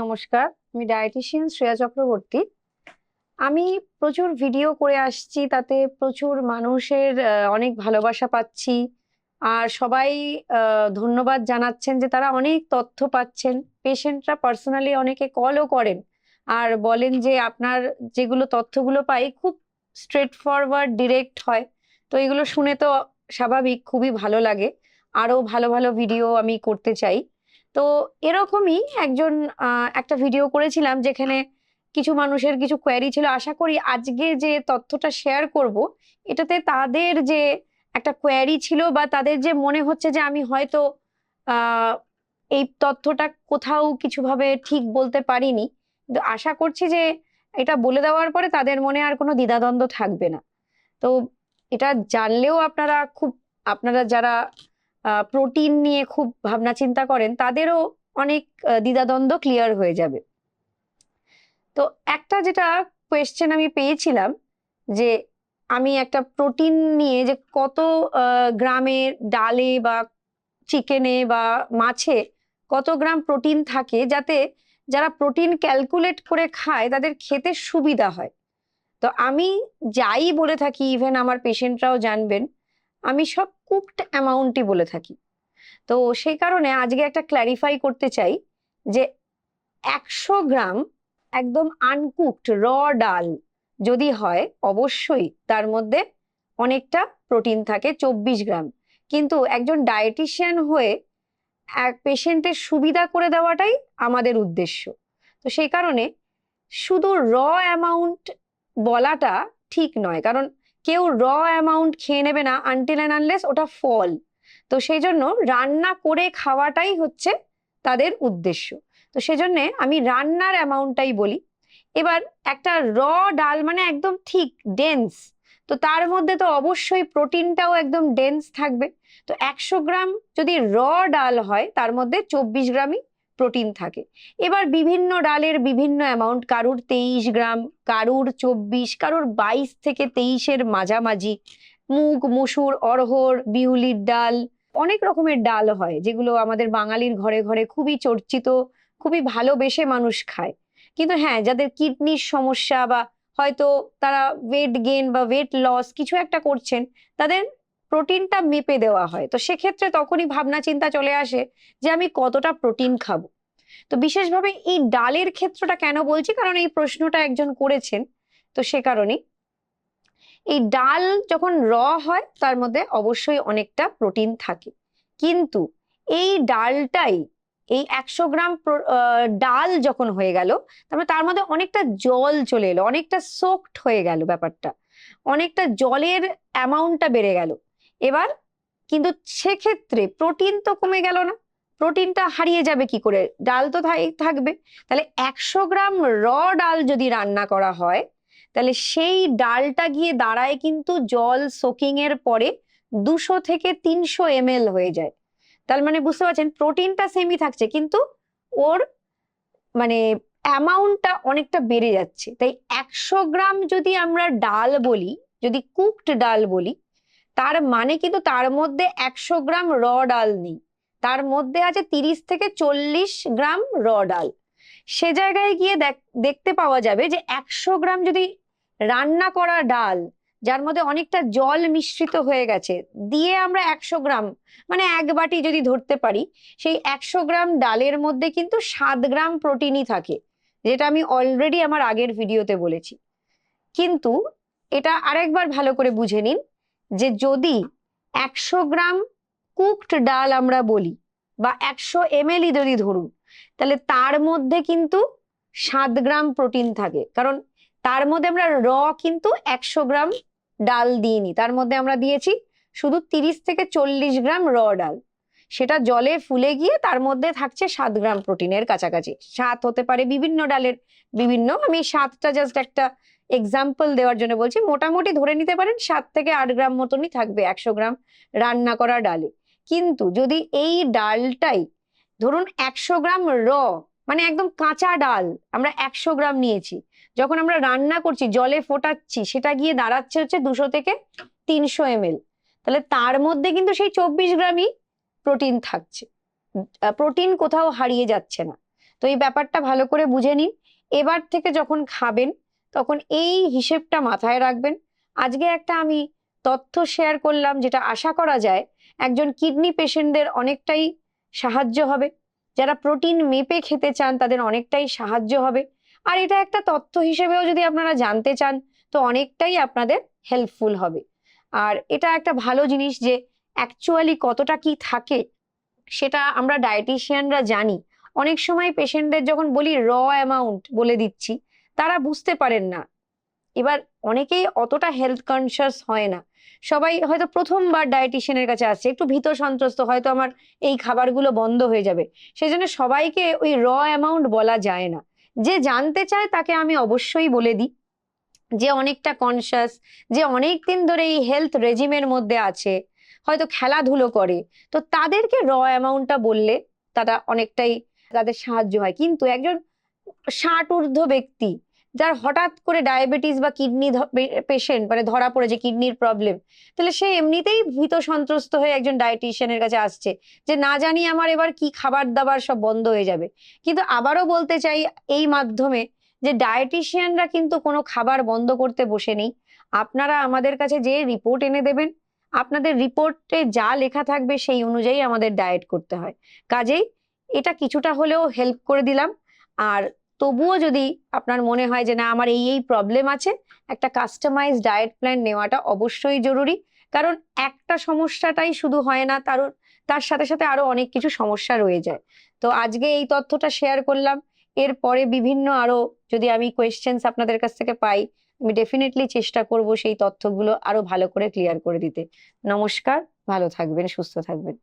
নমস্কার, আমি ডায়েটিশিয়ান শ্রেয়া চক্রবর্তী। আমি প্রচুর ভিডিও করে আসছি, তাতে প্রচুর মানুষের অনেক ভালোবাসা পাচ্ছি। আর সবাই ধন্যবাদ জানাচ্ছেন যে তারা অনেক তথ্য পাচ্ছেন। পেশেন্টরা পার্সোনালি অনেকে কলও করেন। আর বলেন যে আপনার যেগুলো তথ্যগুলো পাই, খুব স্ট্রেট ফরওয়ার্ড ডিরেক্ট হয়। তো এগুলো শুনে তো স্বাভাবিক, খুবই ভালো লাগে। আরও ভালো ভালো ভিডিও আমি করতে চাই। তো এরকমই একজন একটা ভিডিও করেছিলাম যেখানে কিছু মানুষের কিছু কোয়ারি ছিল। আশা করি আজকে যে তথ্যটা শেয়ার করব, এটাতে তাদের যে একটা কোয়ারি ছিল বা তাদের যে মনে হচ্ছে যে আমি হয়তো এই তথ্যটা কোথাও কিছুভাবে ঠিক বলতে পারিনি, কিন্তু আশা করছি যে এটা বলে দেওয়ার পরে তাদের মনে আর কোনো দ্বিধাদ্বন্দ্ব থাকবে না। তো এটা জানলেও আপনারা খুব, আপনারা যারা প্রোটিন নিয়ে খুব ভাবনা চিন্তা করেন, তাদেরও অনেক দ্বিধাদ্বন্দ্ব ক্লিয়ার হয়ে যাবে। তো একটা যেটা কোয়েশ্চেন আমি পেয়েছিলাম যে আমি একটা প্রোটিন নিয়ে যে কত গ্রামের ডালে বা চিকেনে বা মাছে কত গ্রাম প্রোটিন থাকে, যাতে যারা প্রোটিন ক্যালকুলেট করে খায় তাদের খেতে সুবিধা হয়। তো আমি যাই বলে থাকি ইভেন আমার পেশেন্টরাও জানবেন আমি সব কুকড অ্যামাউন্টই বলে থাকি। তো সেই কারণে আজকে একটা ক্ল্যারিফাই করতে চাই যে একশো গ্রাম একদম আনকুকড র ডাল যদি হয়, অবশ্যই তার মধ্যে অনেকটা প্রোটিন থাকে, চব্বিশ গ্রাম। কিন্তু একজন ডায়েটিশিয়ান হয়ে এক পেশেন্টের সুবিধা করে দেওয়াটাই আমাদের উদ্দেশ্য। তো সেই কারণে শুধু র অ্যামাউন্ট বলাটা ঠিক নয়, কারণ কেউ র অ্যামাউন্ট খেয়ে নেবে না আনটিল অ্যান্ড আনলেস ওটা ফল তো সেই জন্য রান্না করে খাওয়াটাই হচ্ছে তাদের উদ্দেশ্য। তো সেজন্য আমি রান্নার অ্যামাউন্টটাই বলি। এবার একটা র ডাল মানে একদম ঠিক ডেন্স তো তার মধ্যে তো অবশ্যই প্রোটিনটাও একদম ডেন্স থাকবে। তো একশো গ্রাম যদি র ডাল হয় তার মধ্যে চব্বিশ গ্রামই প্রোটিন থাকে। এবার বিভিন্ন ডালের বিভিন্ন অ্যামাউন্ট কারুর তেইশ গ্রাম, কারুর চব্বিশ, কারুর বাইশ থেকে তেইশের মাঝামাঝি, মুগ, মুসুর অরহর বিউলির ডাল, অনেক রকমের ডাল হয়, যেগুলো আমাদের বাঙালির ঘরে ঘরে খুবই চর্চিত, খুবই ভালোবেসে মানুষ খায়। কিন্তু হ্যাঁ যাদের কিডনির সমস্যা বা হয়তো তারা ওয়েট গেন বা ওয়েট লস কিছু একটা করছেন, তাদের প্রোটিনটা মেপে দেওয়া হয়। তো সেক্ষেত্রে তখনই ভাবনা চিন্তা চলে আসে যে আমি কতটা প্রোটিন খাব। তো বিশেষভাবে এই ডালের ক্ষেত্রটা কেন বলছি? কারণ এই প্রশ্নটা একজন করেছেন, তো সে কারণেই। এই ডাল যখন র হয়, তার মধ্যে অবশ্যই অনেকটা প্রোটিন থাকে। কিন্তু এই ডালটাই, এই একশো গ্রাম ডাল যখন হয়ে গেল, তারপরে তার মধ্যে অনেকটা জল চলে এলো, অনেকটা সোকড হয়ে গেল ব্যাপারটা। অনেকটা জলের অ্যামাউন্টটা বেড়ে গেল। এবার কিন্তু সেক্ষেত্রে প্রোটিন তো কমে গেল না। প্রোটিনটা হারিয়ে যাবে কি করে? ডাল তো থাকবে। তাহলে একশো গ্রাম র ডাল যদি রান্না করা হয়, তাহলে সেই ডালটা গিয়ে দাঁড়ায় কিন্তু জল সোকিং এর পরে দুশো থেকে তিনশো এম হয়ে যায়। তার মানে বুঝতে পারছেন প্রোটিনটা সেমই থাকছে, কিন্তু ওর মানে অ্যামাউন্টটা অনেকটা বেড়ে যাচ্ছে। তাই একশো গ্রাম যদি আমরা ডাল বলি, যদি কুকড ডাল বলি তার মানে কিন্তু তার মধ্যে একশো গ্রাম র ডাল নেই। তার মধ্যে আছে তিরিশ থেকে চল্লিশ গ্রাম র ডাল। সে জায়গায় গিয়ে দেখ- দেখতে পাওয়া যাবে যে একশো গ্রাম যদি রান্না করা ডাল, যার মধ্যে অনেকটা জল মিশ্রিত হয়ে গেছে, দিয়ে আমরা একশো গ্রাম মানে এক বাটি যদি ধরতে পারি, সেই একশো গ্রাম ডালের মধ্যে কিন্তু সাত গ্রাম প্রোটিনই থাকে, যেটা আমি অলরেডি আমার আগের ভিডিওতে বলেছি। কিন্তু এটা আরেকবার ভালো করে বুঝে নিন যে যদি একশো গ্রাম কুকড ডাল আমরা বলি বা একশো এমএলই যদি ধরুন, তাহলে তার মধ্যে কিন্তু সাত গ্রাম প্রোটিন থাকে। কারণ তার মধ্যে আমরা র কিন্তু একশো গ্রাম ডাল দিইনি। তার মধ্যে আমরা দিয়েছি শুধু তিরিশ থেকে চল্লিশ গ্রাম র ডাল। সেটা জলে ফুলে গিয়ে তার মধ্যে থাকছে সাত গ্রাম প্রোটিনের কাছাকাছি। সাত হতে পারে বিভিন্ন ডালের বিভিন্ন। আমি সাতটা জাস্ট একটা এক্সাম্পল দেওয়ার জন্য বলছি, মোটামুটি ধরে নিতে পারেন সাত থেকে আট গ্রাম মতনই থাকবে একশো গ্রাম রান্না করা ডালে। কিন্তু যদি এই ডালটাই ধরুন একশো গ্রাম র মানে একদম কাঁচা ডাল, আমরা একশো গ্রাম নিয়েছি, যখন আমরা রান্না করছি, জলে ফোটাচ্ছি, সেটা গিয়ে দাঁড়াচ্ছে হচ্ছে দুশো থেকে তিনশো এমএল। তাহলে তার মধ্যে কিন্তু সেই চব্বিশ গ্রামই প্রোটিন থাকছে। প্রোটিন কোথাও হারিয়ে যাচ্ছে না। তো এই ব্যাপারটা ভালো করে বুঝে নিন। এবার থেকে যখন খাবেন তখন এই হিসেবটা মাথায় রাখবেন। আজকে একটা আমি তথ্য শেয়ার করলাম যেটা আশা করা যায় একজন কিডনি পেশেন্টদের অনেকটাই সাহায্য হবে। যারা প্রোটিন মেপে খেতে চান তাদের অনেকটাই সাহায্য হবে। আর এটা একটা তথ্য হিসেবেও যদি আপনারা জানতে চান তো অনেকটাই আপনাদের হেল্পফুল হবে। আর এটা একটা ভালো জিনিস যে অ্যাকচুয়ালি কতটা কি থাকে সেটা আমরা ডায়েটিশিয়ানরা জানি। অনেক সময় পেশেন্টদের যখন বলি র অ্যামাউন্ট বলে দিচ্ছি তারা বুঝতে পারেন না। এবার অনেকেই অতটা হেলথ কনসিয়াস হয় না। সবাই হয়তো প্রথমবার ডায়েটিশিয়ানের কাছে আসছে, একটু ভীত সন্ত্রস্ত, হয়তো আমার এই খাবারগুলো বন্ধ হয়ে যাবে। সেই জন্য সবাইকে ওই র অ্যামাউন্ট বলা যায় না। যে জানতে চায় তাকে আমি অবশ্যই বলে দিই। যে অনেকটা কনসিয়াস যে অনেক দিন ধরে এই হেলথ রেজিমের মধ্যে আছে, হয়তো খেলাধুলো করে, তো তাদেরকে র অ্যামাউন্টটা বললে তারা অনেকটাই তাদের সাহায্য হয়। কিন্তু একজন ষাট ঊর্ধ্ব ব্যক্তি যার হঠাৎ করে ডায়াবেটিস বা কিডনি পেশেন্ট মানে ধরা পড়েছে কিডনির প্রবলেম তাহলে সে এমনিতেই ভীত সন্ত্রস্ত হয়ে একজন ডায়েটিশিয়ানের কাছে আসছে যে, না জানি আমার এবার কি খাবার দাবার সব বন্ধ হয়ে যাবে। কিন্তু আবারও বলতে চাই এই মাধ্যমে যে ডায়েটিশিয়ানরা কিন্তু কোনো খাবার বন্ধ করতে বসে নেই। আপনারা আমাদের কাছে যে রিপোর্ট এনে দেবেন, আপনাদের রিপোর্টে যা লেখা থাকবে সেই অনুযায়ী আমাদের ডায়েট করতে হয়। কাজেই এটা কিছুটা হলেও হেল্প করে দিলাম। আর তবুও যদি আপনার মনে হয় যে না, আমার এই এই প্রবলেম আছে, একটা কাস্টমাইজ ডায়েট প্ল্যান নেওয়াটা অবশ্যই জরুরি। কারণ একটা সমস্যাটাই শুধু হয় না, তার তার সাথে সাথে আরও অনেক কিছু সমস্যা রয়ে যায়। তো আজকে এই তথ্যটা শেয়ার করলাম। এরপরে বিভিন্ন আরও যদি আমি কোয়েশ্চেন্স আপনাদের কাছ থেকে পাই, আমি ডেফিনেটলি চেষ্টা করব সেই তথ্যগুলো আরও ভালো করে ক্লিয়ার করে দিতে। নমস্কার, ভালো থাকবেন, সুস্থ থাকবেন।